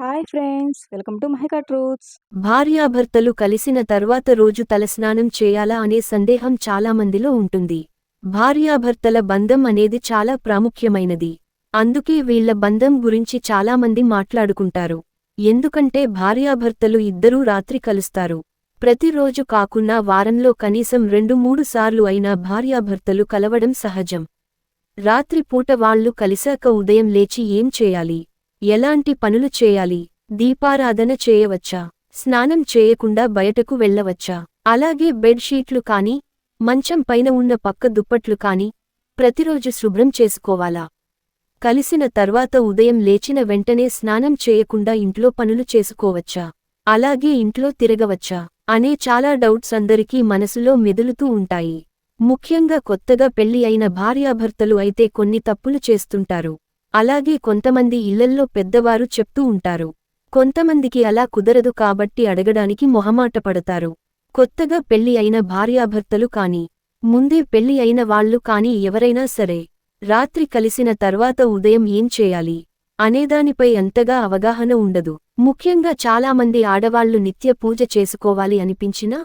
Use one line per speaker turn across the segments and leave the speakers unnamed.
Hi friends welcome to Mahika Truths.
భార్యాభర్తలు కలిసిన తర్వాత రోజు తలస్నానం చేయాలా అనే సందేహం చాలా మందిలో ఉంటుంది. భార్యాభర్తల బంధం అనేది చాలా ప్రాముఖ్యమైనది. అందుకే వీళ్ళ బంధం గురించి చాలామంది మాట్లాడుకుంటారు. ఎందుకంటే భార్యాభర్తలు ఇద్దరూ రాత్రి కలుస్తారు. ప్రతిరోజు కాకున్నా వారంలో కనీసం రెండు మూడు సార్లు అయినా భార్యాభర్తలు కలవడం సహజం. రాత్రిపూట వాళ్ళు కలిశాక ఉదయం లేచి ఏం చేయాలి? ఎలాంటి పనులు చేయాలి? దీపారాధన చేయవచ్చా? స్నానం చేయకుండా బయటకు వెళ్ళవచ్చా? అలాగే బెడ్షీట్లు కాని మంచం పైన ఉన్న పక్క దుప్పట్లు కాని ప్రతిరోజు శుభ్రం చేసుకోవాలా? కలిసిన తర్వాత ఉదయం లేచిన వెంటనే స్నానం చేయకుండా ఇంట్లో పనులు చేసుకోవచ్చా? అలాగే ఇంట్లో తిరగవచ్చా? అనే చాలా డౌట్స్ అందరికీ మనసులో మెదులుతూ ఉంటాయి. ముఖ్యంగా కొత్తగా పెళ్ళి అయిన భార్యాభర్తలు అయితే కొన్ని తప్పులు చేస్తుంటారు. అలాగే కొంతమంది ఇళ్ళల్లో పెద్దవారు చెప్తూ ఉంటారు. కొంతమందికి అలా కుదరదు కాబట్టి అడగడానికి మొహమాటపడతారు కొత్తగా పెళ్ళి అయిన భార్యాభర్తలు కాని ముందే పెళ్ళి అయిన వాళ్ళు కాని ఎవరైనా సరే రాత్రి కలిసిన తర్వాత ఉదయం ఏం చేయాలి? అనేదానిపై అంతగా అవగాహన ఉండదు. ముఖ్యంగా చాలామంది ఆడవాళ్ళు నిత్య పూజ చేసుకోవాలి అనిపించినా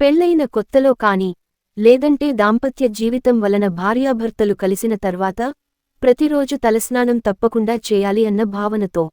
పెళ్ళైన కొత్తలో కాని లేదంటే దాంపత్య జీవితం వలన భార్యాభర్తలు కలిసిన తర్వాత ప్రతిరోజు తలస్నానం తప్పకుండా చేయాలి అన్న భావనతో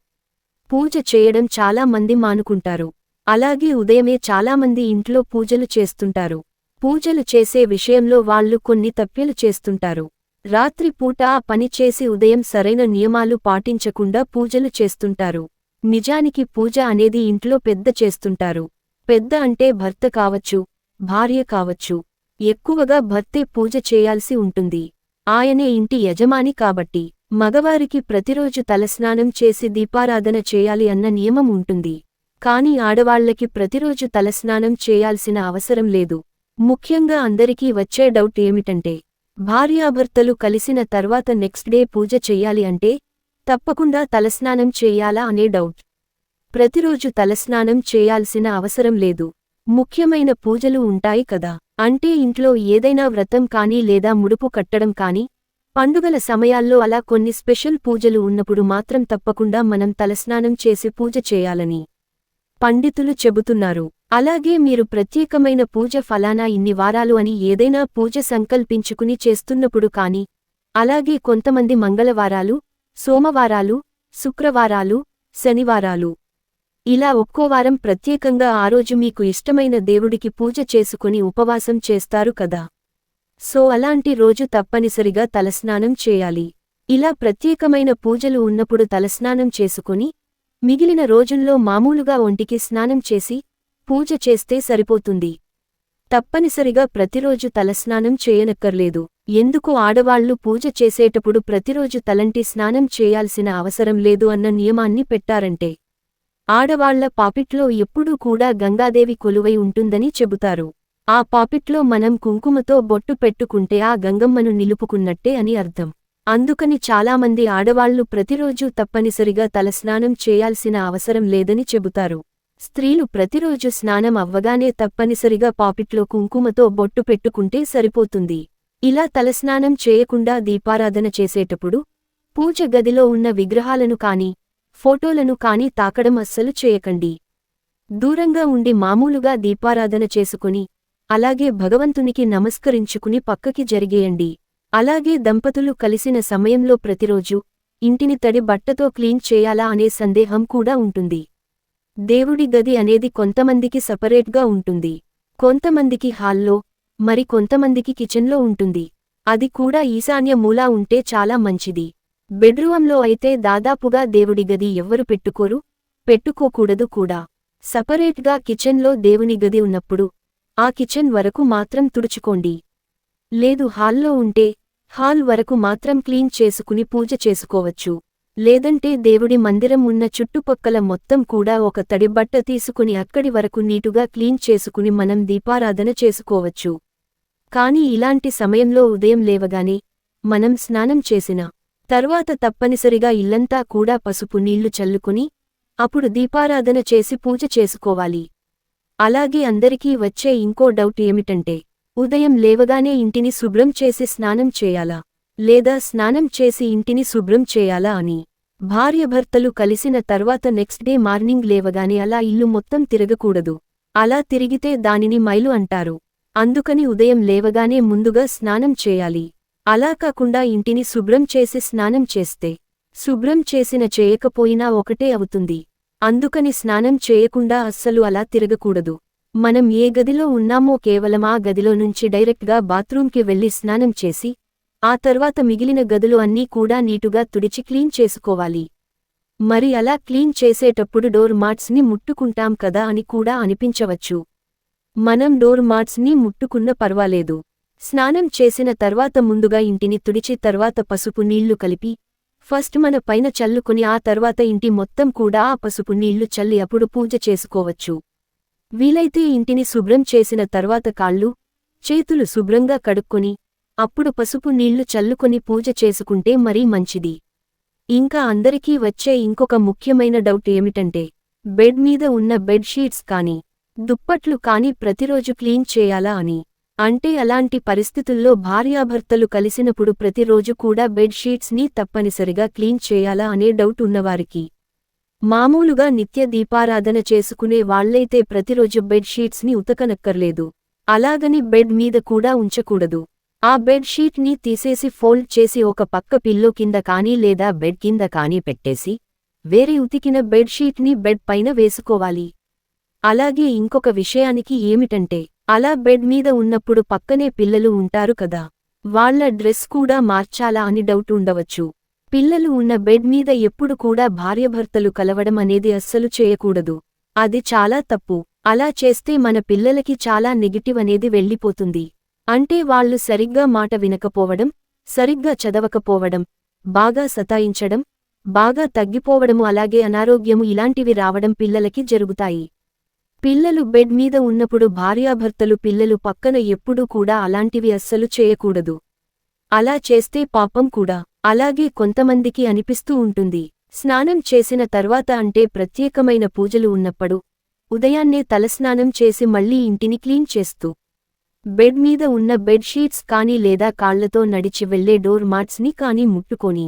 పూజ చేయడం చాలా మంది మానుకుంటారు. అలాగే ఉదయమే చాలామంది ఇంట్లో పూజలు చేస్తుంటారు. పూజలు చేసే విషయంలో వాళ్ళు కొన్ని తప్యలు చేస్తుంటారు. రాత్రి పూట ఆ పని చేసి ఉదయం సరైన నియమాలు పాటించకుండా పూజలు చేస్తుంటారు. నిజానికి పూజ అనేది ఇంట్లో పెద్ద చేస్తుంటారు. పెద్ద అంటే భర్త కావచ్చు భార్య కావచ్చు ఎక్కువగా భర్తే పూజ చేయాల్సి ఉంటుంది. ఆయనే ఇంటి యజమాని కాబట్టి మగవారికి ప్రతిరోజు తలస్నానం చేసి దీపారాధన చేయాలి అన్న నియమం ఉంటుంది. కాని ఆడవాళ్ళకి ప్రతిరోజు తలస్నానం చేయాల్సిన అవసరం లేదు. ముఖ్యంగా అందరికీ వచ్చే డౌట్ ఏమిటంటే భార్యాభర్తలు కలిసిన తర్వాత నెక్స్ట్ డే పూజ చెయ్యాలి అంటే తప్పకుండా తలస్నానం చేయాలా అనే డౌట్. ప్రతిరోజు తలస్నానం చేయాల్సిన అవసరం లేదు. ముఖ్యమైన పూజలు ఉంటాయి కదా. అంటే ఇంట్లో ఏదైనా వ్రతం కానీ లేదా ముడుపు కట్టడం కానీ పండుగల సమయాల్లో అలా కొన్ని స్పెషల్ పూజలు ఉన్నప్పుడు మాత్రం తప్పకుండా మనం తలస్నానం చేసి పూజ చేయాలని పండితులు చెబుతున్నారు. అలాగే మీరు ప్రత్యేకమైన పూజ ఫలానా ఇన్ని వారాలు అని ఏదైనా పూజ సంకల్పించుకుని చేస్తున్నప్పుడు కాని అలాగే కొంతమంది మంగళవారాలు సోమవారాలు శుక్రవారాలు శనివారాలు ఇలా ఒక్కో వారం ప్రత్యేకంగా ఆ రోజు మీకు ఇష్టమైన దేవుడికి పూజ చేసుకుని ఉపవాసం చేస్తారు కదా. సో అలాంటి రోజు తప్పనిసరిగా తలస్నానం చేయాలి. ఇలా ప్రత్యేకమైన పూజలు ఉన్నప్పుడు తలస్నానం చేసుకుని మిగిలిన రోజుల్లో మామూలుగా ఒంటికి స్నానం చేసి పూజ చేస్తే సరిపోతుంది. తప్పనిసరిగా ప్రతిరోజు తలస్నానం చేయనక్కర్లేదు. ఎందుకు ఆడవాళ్ళు పూజ చేసేటప్పుడు ప్రతిరోజు తలంటి స్నానం చేయాల్సిన అవసరం లేదు అన్న నియమాన్ని పెట్టారంటే ఆడవాళ్ళ పాపిట్లో ఎప్పుడూ కూడా గంగాదేవి కొలువై ఉంటుందని చెబుతారు. ఆ పాపిట్లో మనం కుంకుమతో బొట్టు పెట్టుకుంటే ఆ గంగమ్మను నిలుపుకున్నట్టే అని అర్థం. అందుకని చాలామంది ఆడవాళ్ళు ప్రతిరోజూ తప్పనిసరిగా తలస్నానం చేయాల్సిన అవసరం లేదని చెబుతారు. స్త్రీలు ప్రతిరోజు స్నానం అవ్వగానే తప్పనిసరిగా పాపిట్లో కుంకుమతో బొట్టు పెట్టుకుంటే సరిపోతుంది. ఇలా తలస్నానం చేయకుండా దీపారాధన చేసేటప్పుడు పూజ గదిలో ఉన్న విగ్రహాలను కాని ఫోటోలను కాని తాకడం అస్సలు చేయకండి. దూరంగా ఉండి మామూలుగా దీపారాధన చేసుకుని అలాగే భగవంతునికి నమస్కరించుకుని పక్కకి జరిగేయండి. అలాగే దంపతులు కలిసిన సమయంలో ప్రతిరోజు ఇంటిని తడి బట్టతో క్లీన్ చేయాలా అనే సందేహం కూడా ఉంటుంది. దేవుడి గది అనేది కొంతమందికి సపరేట్గా ఉంటుంది. కొంతమందికి హాల్లో మరి కొంతమందికి కిచెన్లో ఉంటుంది. అది కూడా ఈశాన్య మూలా ఉంటే చాలా మంచిది. బెడ్రూంలో అయితే దాదాపుగా దేవుడి గది ఎవ్వరు పెట్టుకోరు పెట్టుకోకూడదు కూడా. సపరేట్గా కిచెన్లో దేవుని గది ఉన్నప్పుడు ఆ కిచెన్ వరకు మాత్రం తుడుచుకోండి. లేదు హాల్లో ఉంటే హాల్ వరకు మాత్రం క్లీన్ చేసుకుని పూజ చేసుకోవచ్చు. లేదంటే దేవుడి మందిరం ఉన్న చుట్టుపక్కల మొత్తం కూడా ఒక తడిబట్ట తీసుకుని అక్కడి వరకు నీటుగా క్లీన్ చేసుకుని మనం దీపారాధన చేసుకోవచ్చు. కాని ఇలాంటి సమయంలో ఉదయం లేవగానే మనం స్నానం చేసిన తర్వాత తప్పనిసరిగా ఇల్లంతా కూడా పసుపు నీళ్ళు చల్లుకుని అప్పుడు దీపారాధన చేసి పూజ చేసుకోవాలి. అలాగే అందరికీ వచ్చే ఇంకో డౌట్ ఏమిటంటే ఉదయం లేవగానే ఇంటిని శుభ్రం చేసి స్నానం చేయాలా? లేదా స్నానం చేసి ఇంటిని శుభ్రం చేయాలా అని? భార్యభర్తలు కలిసిన తర్వాత నెక్స్ట్ డే మార్నింగ్ లేవగానే అలా ఇల్లు మొత్తం తిరగకూడదు. అలా తిరిగితే దానిని మైలు అంటారు. అందుకని ఉదయం లేవగానే ముందుగా స్నానం చేయాలి. అలా కాకుండా ఇంటిని శుభ్రం చేసి స్నానం చేస్తే శుభ్రం చేసిన చేయకపోయినా ఒకటే అవుతుంది. అందుకని స్నానం చేయకుండా అస్సలు అలా తిరగకూడదు. మనం ఏ గదిలో ఉన్నామో కేవలం ఆ గదిలో నుంచి డైరెక్ట్గా బాత్రూంకి వెళ్ళి స్నానం చేసి ఆ తర్వాత మిగిలిన గదులు అన్నీ కూడా నీటుగా తుడిచి క్లీన్ చేసుకోవాలి. మరి అలా క్లీన్ చేసేటప్పుడు డోర్ మాట్స్ని ముట్టుకుంటాం కదా అని కూడా అనిపించవచ్చు. మనం డోర్ మాట్స్ని ముట్టుకున్న పర్వాలేదు. స్నానం చేసిన తర్వాత ముందుగా ఇంటిని తుడిచి తర్వాత పసుపు నీళ్ళు కలిపి ఫస్ట్ మన పైన చల్లుకుని ఆ తర్వాత ఇంటి మొత్తం కూడా ఆ పసుపు నీళ్ళు చల్లి అప్పుడు పూజ చేసుకోవచ్చు. వీలైతే ఇంటిని శుభ్రం చేసిన తర్వాత కాళ్ళు చేతులు శుభ్రంగా కడుక్కొని అప్పుడు పసుపు నీళ్ళు చల్లుకొని పూజ చేసుకుంటే మరీ మంచిది. ఇంకా అందరికీ వచ్చే ఇంకొక ముఖ్యమైన డౌట్ ఏమిటంటే బెడ్ మీద ఉన్న బెడ్ షీట్స్ కానీ దుప్పట్లు కానీ ప్రతిరోజు క్లీన్ చేయాలా అని. అంటే అలాంటి పరిస్థితుల్లో భార్యాభర్తలు కలిసినప్పుడు ప్రతిరోజు కూడా బెడ్ షీట్స్ని తప్పనిసరిగా క్లీన్ చేయాలా అనే డౌట్ ఉన్నవారికి. మామూలుగా నిత్య దీపారాధన చేసుకునే వాళ్ళైతే ప్రతిరోజు బెడ్ షీట్స్ని ఉతకనక్కర్లేదు. అలాగని బెడ్ మీద కూడా ఉంచకూడదు. ఆ బెడ్ షీట్ని తీసేసి ఫోల్డ్ చేసి ఒక పక్క పిల్లో కింద కానీ లేదా బెడ్ కింద కానీ పెట్టేసి వేరే ఉతికిన బెడ్ షీట్ని బెడ్ పైన వేసుకోవాలి. అలాగే ఇంకొక విషయానికి ఏమిటంటే అలా బెడ్ మీద ఉన్నప్పుడు పక్కనే పిల్లలు ఉంటారు కదా. వాళ్ళ డ్రెస్ కూడా మార్చాలా అని డౌట్ ఉండవచ్చు. పిల్లలు ఉన్న బెడ్ మీద ఎప్పుడు కూడా భార్యభర్తలు కలవడం అనేది అస్సలు చేయకూడదు. అది చాలా తప్పు. అలా చేస్తే మన పిల్లలకి చాలా నెగిటివ్ అనేది వెళ్ళిపోతుంది. అంటే వాళ్ళు సరిగ్గా మాట వినకపోవడం సరిగ్గా చదవకపోవడం బాగా సతాయించడం బాగా తగ్గిపోవడము అలాగే అనారోగ్యము ఇలాంటివి రావడం పిల్లలకి జరుగుతాయి. పిల్లలు బెడ్ మీద ఉన్నప్పుడు భార్యాభర్తలు పిల్లలు పక్కన ఎప్పుడూ కూడా అలాంటివి అస్సలు చేయకూడదు. అలా చేస్తే పాపం కూడా. అలాగే కొంతమందికి అనిపిస్తూ ఉంటుంది. స్నానం చేసిన తర్వాత అంటే ప్రత్యేకమైన పూజలు ఉన్నప్పుడు ఉదయాన్నే తలస్నానం చేసి మళ్ళీ ఇంటిని క్లీన్ చేస్తూ. బెడ్ మీద ఉన్న బెడ్ షీట్స్ కానీ లేదా కాళ్ళతో నడిచి వెళ్ళే డోర్ మాట్స్ని కానీ ముట్టుకొని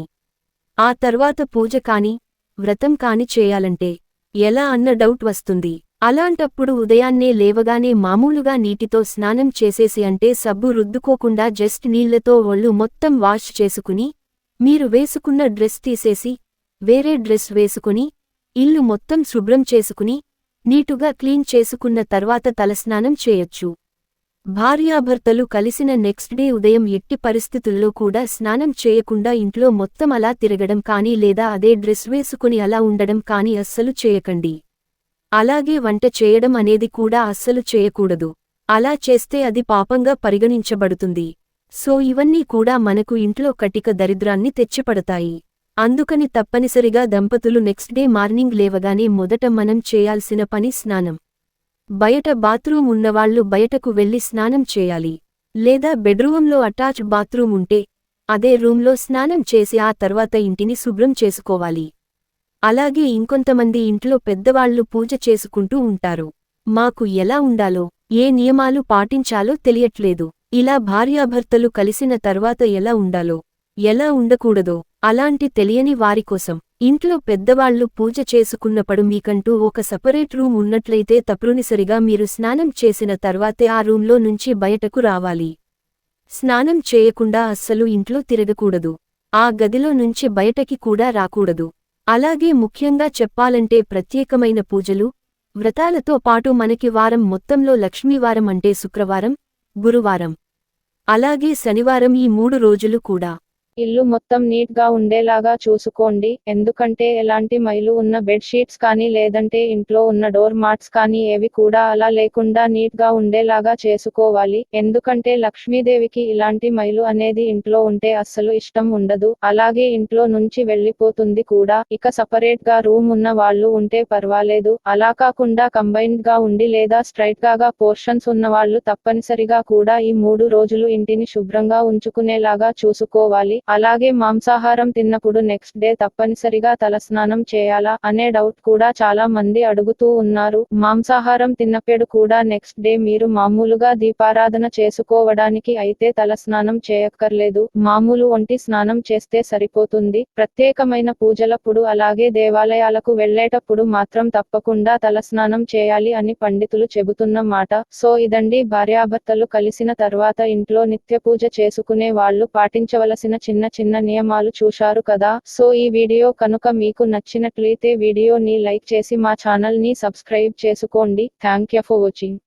ఆ తర్వాత పూజ కాని వ్రతం కాని చేయాలంటే ఎలా అన్న డౌట్ వస్తుంది. అలాంటప్పుడు ఉదయాన్నే లేవగానే మామూలుగా నీటితో స్నానం చేసేసి అంటే సబ్బు రుద్దుకోకుండా జస్ట్ నీళ్ళతో ఒళ్ళు మొత్తం వాష్ చేసుకుని మీరు వేసుకున్న డ్రెస్ తీసేసి వేరే డ్రెస్ వేసుకుని ఇల్లు మొత్తం శుభ్రం చేసుకుని నీటుగా క్లీన్ చేసుకున్న తర్వాత తలస్నానం చేయొచ్చు. భార్యాభర్తలు కలిసిన నెక్స్ట్ డే ఉదయం ఎట్టి పరిస్థితుల్లో కూడా స్నానం చేయకుండా ఇంట్లో మొత్తం అలా తిరగడం కానీ లేదా అదే డ్రెస్ వేసుకుని అలా ఉండడం కానీ అస్సలు చేయకండి. అలాగే వంట చేయడం అనేది కూడా అస్సలు చేయకూడదు. అలా చేస్తే అది పాపంగా పరిగణించబడుతుంది. సో ఇవన్నీ కూడా మనకు ఇంట్లో కటిక దరిద్రాన్ని తెచ్చిపడతాయి. అందుకని తప్పనిసరిగా దంపతులు నెక్స్ట్ డే మార్నింగ్ లేవగానే మొదట మనం చేయాల్సిన పని స్నానం. బయట బాత్రూం ఉన్నవాళ్ళు బయటకు వెళ్ళి స్నానం చేయాలి. లేదా బెడ్రూంలో అటాచ్ బాత్రూం ఉంటే అదే రూంలో స్నానం చేసి ఆ తర్వాత ఇంటిని శుభ్రం చేసుకోవాలి. అలాగే ఇంకొంతమంది ఇంట్లో పెద్దవాళ్ళు పూజ చేసుకుంటూ ఉంటారు. మాకు ఎలా ఉండాలో ఏ నియమాలు పాటించాలో తెలియట్లేదు. ఇలా భార్యాభర్తలు కలిసిన తర్వాత ఎలా ఉండాలో ఎలా ఉండకూడదో అలాంటి తెలియని వారికోసం ఇంట్లో పెద్దవాళ్ళు పూజ చేసుకున్నప్పుడు మీకంటూ ఒక సపరేట్ రూమ్ ఉన్నట్లయితే తప్పనిసరిగా మీరు స్నానం చేసిన తర్వాతే ఆ రూంలో నుంచి బయటకు రావాలి. స్నానం చేయకుండా అస్సలు ఇంట్లో తిరగకూడదు. ఆ గదిలో నుంచి బయటకి కూడా రాకూడదు. అలాగే ముఖ్యంగా చెప్పాలంటే ప్రత్యేకమైన పూజలు వ్రతాలతో పాటు మనకి వారం మొత్తంలో లక్ష్మీవారం అంటే శుక్రవారం గురువారం. అలాగే శనివారం ఈ మూడు రోజులు కూడా.
ఇల్లు మొత్తం నీట్గా ఉండేలాగా చూసుకోండి. ఎందుకంటే ఎలాంటి మైలు ఉన్న బెడ్ షీట్స్ కానీ లేదంటే ఇంట్లో ఉన్న డోర్ మాట్స్ కానీ ఏవి కూడా అలా లేకుండా నీట్గా ఉండేలాగా చేసుకోవాలి. ఎందుకంటే లక్ష్మీదేవికి ఇలాంటి మైలు అనేది ఇంట్లో ఉంటే అస్సలు ఇష్టం ఉండదు. అలాగే ఇంట్లో నుంచి వెళ్ళిపోతుంది కూడా. ఇక సపరేట్గా రూమ్ ఉన్న వాళ్ళు ఉంటే పర్వాలేదు. అలా కాకుండా కంబైన్డ్గా ఉండి లేదా స్ట్రైట్గా పోర్షన్స్ ఉన్న వాళ్ళు తప్పనిసరిగా కూడా ఈ మూడు రోజులు ఇంటిని శుభ్రంగా ఉంచుకునేలాగా చూసుకోవాలి. అలాగే మాంసాహారం తిన్నప్పుడు నెక్స్ట్ డే తప్పనిసరిగా తలస్నానం చేయాలా అనే డౌట్ కూడా చాలా మంది అడుగుతూ ఉన్నారు. మాంసాహారం తిన్నప్పుడు కూడా నెక్స్ట్ డే మీరు మామూలుగా దీపారాధన చేసుకోవడానికి అయితే తలస్నానం చేయక్కర్లేదు. మామూలు ఒంటి స్నానం చేస్తే సరిపోతుంది. ప్రత్యేకమైన పూజలప్పుడు అలాగే దేవాలయాలకు వెళ్ళేటప్పుడు మాత్రం తప్పకుండా తలస్నానం చేయాలి అని పండితులు చెబుతున్న మాట. సో ఇదండి భార్యాభర్తలు కలిసిన తర్వాత ఇంట్లో నిత్య పూజ చేసుకునే వాళ్ళు పాటించవలసిన చిన్న చిన్న నియమాలు చూశారు కదా? సో ఈ వీడియో కనుక మీకు నచ్చినట్లయితే వీడియోని లైక్ చేసి మా ఛానల్ని సబ్స్క్రైబ్ చేసుకోండి. Thank you for watching.